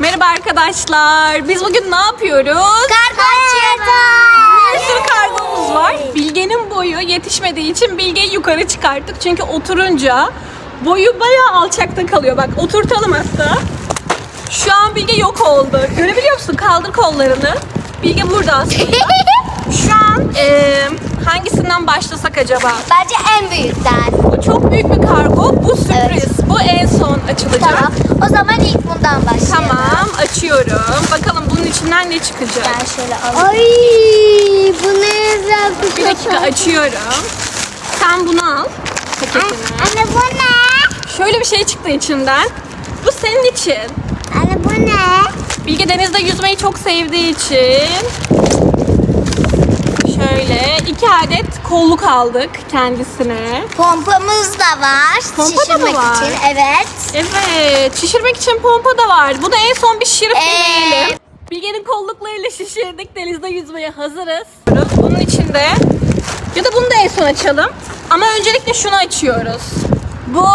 Merhaba arkadaşlar. Biz bugün ne yapıyoruz? Kargo Bir sürü kargomuz var. Bilge'nin boyu yetişmediği için Bilge'yi yukarı çıkarttık. Çünkü oturunca boyu bayağı alçakta kalıyor. Bak oturtalım hatta. Şu an Bilge yok oldu. Görebiliyor musun? Kaldır kollarını. Bilge burada aslında. Şu an eee, hangisinden başlasak acaba? Bence en büyükten. Bu çok büyük bir kargo. Bu sürpriz. Bu en son açılacak. Tamam. O zaman ilk bundan başlayalım. Tamam, açıyorum. Bakalım bunun içinden ne çıkacak? Ben şöyle alayım. Ay bu ne güzel Bir dakika açıyorum. Sen bunu al. Paketini. Anne bu ne? Şöyle bir şey çıktı içinden. Bu senin için. Anne bu ne? Bilge denizde yüzmeyi çok sevdiği için şöyle iki adet kolluk aldık kendisine. Pompamız da var. Pompa da mı şişirmek var? için. Evet. Evet, şişirmek için pompa da var. Bunu en son bir şişirip Ee? deneyelim. Bilge'nin kolluklarıyla şişirdik. Denizde yüzmeye hazırız. Bunun içinde ya da bunu da en son açalım. Ama öncelikle şunu açıyoruz. Bu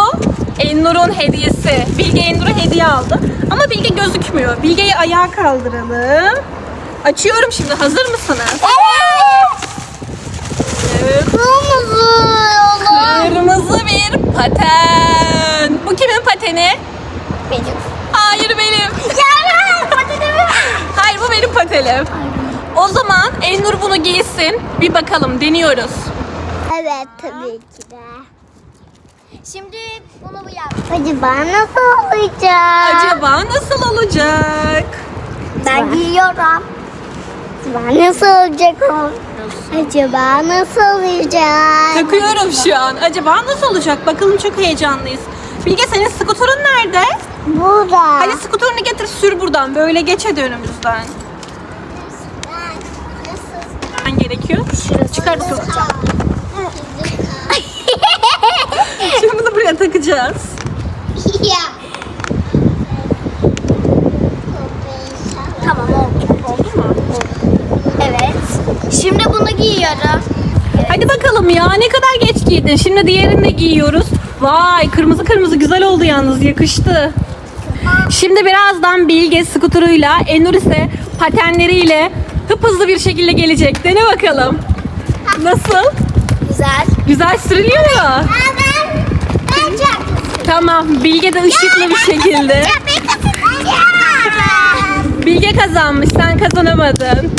Ennur'un hediyesi. Bilge Ennur'a hediye aldı. Ama Bilge gözükmüyor. Bilge'yi ayağa kaldıralım. Açıyorum şimdi. Hazır mısınız? Evet. Kırmızı olan. Kırmızı bir paten. Bu kimin pateni? Benim. Hayır benim. Ya patatemi. Hayır bu benim patelim. O zaman Elnur bunu giysin. Bir bakalım deniyoruz. Evet tabii ki de. Şimdi bunu bu yap. Acaba nasıl olacak? Acaba nasıl olacak? Ben giyiyorum. Acaba nasıl olacak o? Acaba nasıl olacak? Takıyorum şu an. Acaba nasıl olacak? Bakalım çok heyecanlıyız. Bilge senin skuterın nerede? Burada. Hadi skuterını getir sür buradan. Böyle geç hadi önümüzden. Ben gerekiyor. Çıkar bakalım. Şimdi bunu buraya takacağız. Tamam oldu. Oldu mu? Evet. Şimdi bunu giyiyorum. Hadi bakalım ya ne kadar geç giydin. Şimdi diğerini de giyiyoruz. Vay kırmızı kırmızı güzel oldu yalnız yakıştı. Şimdi birazdan Bilge skuteruyla, Enur ise patenleriyle hıp hızlı bir şekilde gelecek. Dene bakalım. Nasıl? Güzel. Güzel sürülüyor mu? Ben, ben çok Tamam. Bilge de ışıklı bir şekilde. Bilge kazanmış. Sen kazanamadın.